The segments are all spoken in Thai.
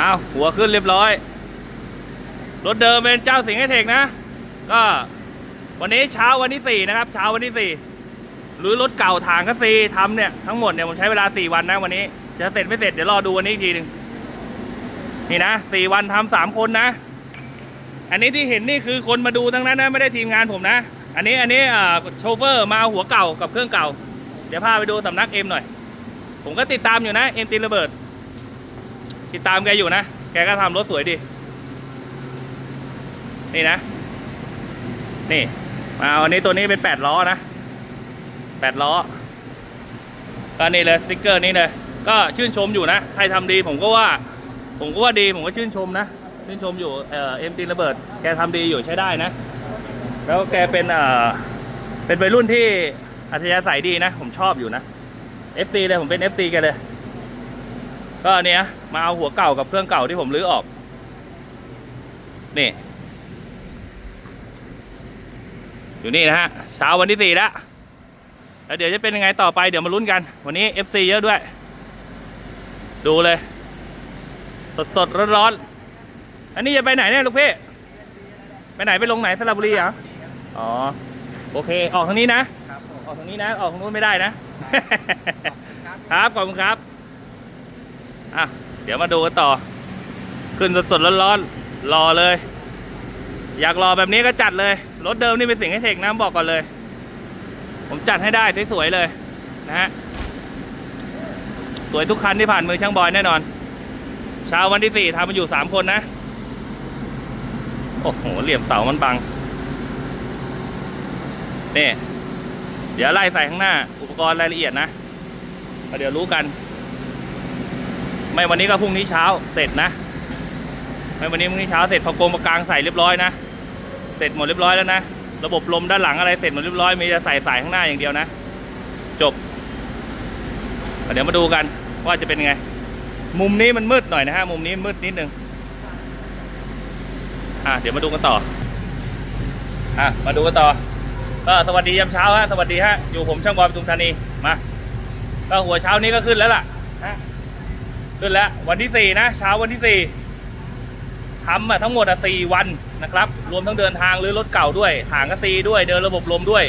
เอาหัวขึ้นเรียบร้อย รถเดิมเป็นเจ้าสิงห์ไฮเทคนะ ก็วันนี้เช้าวันที่สี่นะครับ เช้าวันที่สี่หรือรถเก่าถางคัสซีทำเนี่ยทั้งหมดเนี่ยผมใช้เวลาสี่วันนะวันนี้ จะเสร็จไม่เสร็จเดี๋ยวรอดูวันนี้อีกทีหนึ่งนี่นะสี่วันทำสามคนนะ อันนี้ที่เห็นนี่คือคนมาดูทั้งนั้นนะไม่ได้ทีมงานผมนะ อันนี้อันนี้อ่าโชเฟอร์มาเอาหัวเก่ากับเครื่องเก่า เดี๋ยวพาไปดูสำนักเอ็มหน่อย ผมก็ติดตามอยู่นะเอ็มตีนระเบิด ติดตามแกอยู่นะ แกก็ทำรถสวยดีนี่นะ นี่ มาอันนี้ตัวนี้เป็นแปดล้อนะแปดล้อ ก็นี่เลยสติ๊กเกอร์นี้เลย ก็ชื่นชมอยู่นะ ใครทำดีผมก็ว่า ผมก็ว่าดี ผมก็ชื่นชมนะ ชื่นชมอยู่ เอ่อเอ็มตีระเบิด แกทำดีอยู่ใช้ได้นะ แล้วแกเป็น เอ่อ เป็นวัยรุ่นที่อัธยาศัยดีนะ ผมชอบอยู่นะ FC เลย ผมเป็น FC แกเลย ก็เนี้ยมาเอาหัวเก่ากับเครื่องเก่าที่ผมรื้อออก นี่ อยู่นี่นะฮะเช้าวันที่สี่แล้วแล้วเดี๋ยวจะเป็นยังไงต่อไปเดี๋ยวมาลุ้นกัน วันนี้ FC เยอะด้วย ดูเลย สดสดร้อนร้อนๆอันนี้จะไปไหนเนี่ยลูกพี่ไปไหนไปลงไหนสระบุรีเหรออ๋อโอเค ออกทางนี้นะครับผมออกทางนี้นะ ออกทางนู้นไม่ได้นะ ครับครับขอบคุณครับ อะ เดี๋ยวมาดูกันต่อ ขึ้นสดๆร้อนๆรอเลย อยากรอแบบนี้ก็จัดเลย รถเดิมนี่เป็นสิ่งให้เทคนะบอกก่อนเลย ผมจัดให้ได้สวยๆเลยนะฮะสวยทุกคันที่ผ่านมือช่างบอยแน่นอนเช้าวันที่สี่ทำมาอยู่สามคนนะ โอ้โหเหลี่ยมเสามันบังนี่เดี๋ยวไล่ใส่ข้างหน้า อุปกรณ์รายละเอียดนะเดี๋ยวรู้กัน ไม่วันนี้ก็พรุ่งนี้เช้าเสร็จนะ ไม่วันนี้พรุ่งนี้เช้าเสร็จพอกงประกางใส่เรียบร้อยนะเสร็จหมดเรียบร้อยแล้วนะระบบลมด้านหลังอะไรเสร็จหมดเรียบร้อยมีจะใส่สายข้างหน้าอย่างเดียวนะ จบเดี๋ยวมาดูกันว่าจะเป็นไง มุมนี้มันมืดหน่อยนะฮะมุมนี้มืดนิดนึงอะเดี๋ยวมาดูกันต่ออะมาดูกันต่อก็สวัสดียามเช้าฮะสวัสดีฮะอยู่ผมช่างบอยปทุมธานีมาก็หัวเช้านี้ก็ขึ้นแล้วล่ะฮะ ขึ้นแล้ววันที่สี่นะ เช้าวันที่สี่ทำมาทั้งหมดอะสี่วันนะครับ รวมทั้งเดินทางหรือรถเก่าด้วยหางกระซีด้วยเดินระบบลมด้วย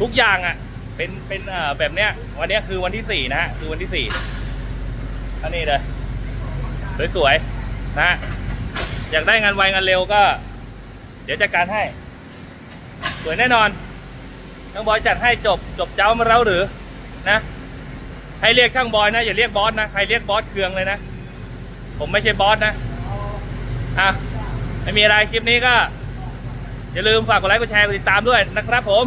ทุกอย่างอะเป็นเป็นเอ่อแบบเนี้ยวันนี้คือวันที่สี่นะฮะคือวันที่สี่อันนี้เลยสวยๆนะอยากได้งานไวงานเร็วก็ เดี๋ยวจัดการให้ สวยแน่นอนช่างบอยจัดให้จบจบเจ้ามาแล้วหรือนะ ให้เรียกช่างบอยนะอย่าเรียกบอสนะใครเรียกบอสเคืองเลยนะ ผมไม่ใช่บอสนะอะไม่มีอะไรคลิปนี้ก็ อย่าลืมฝากกดไลค์กดแชร์กดติดตามด้วยนะครับผม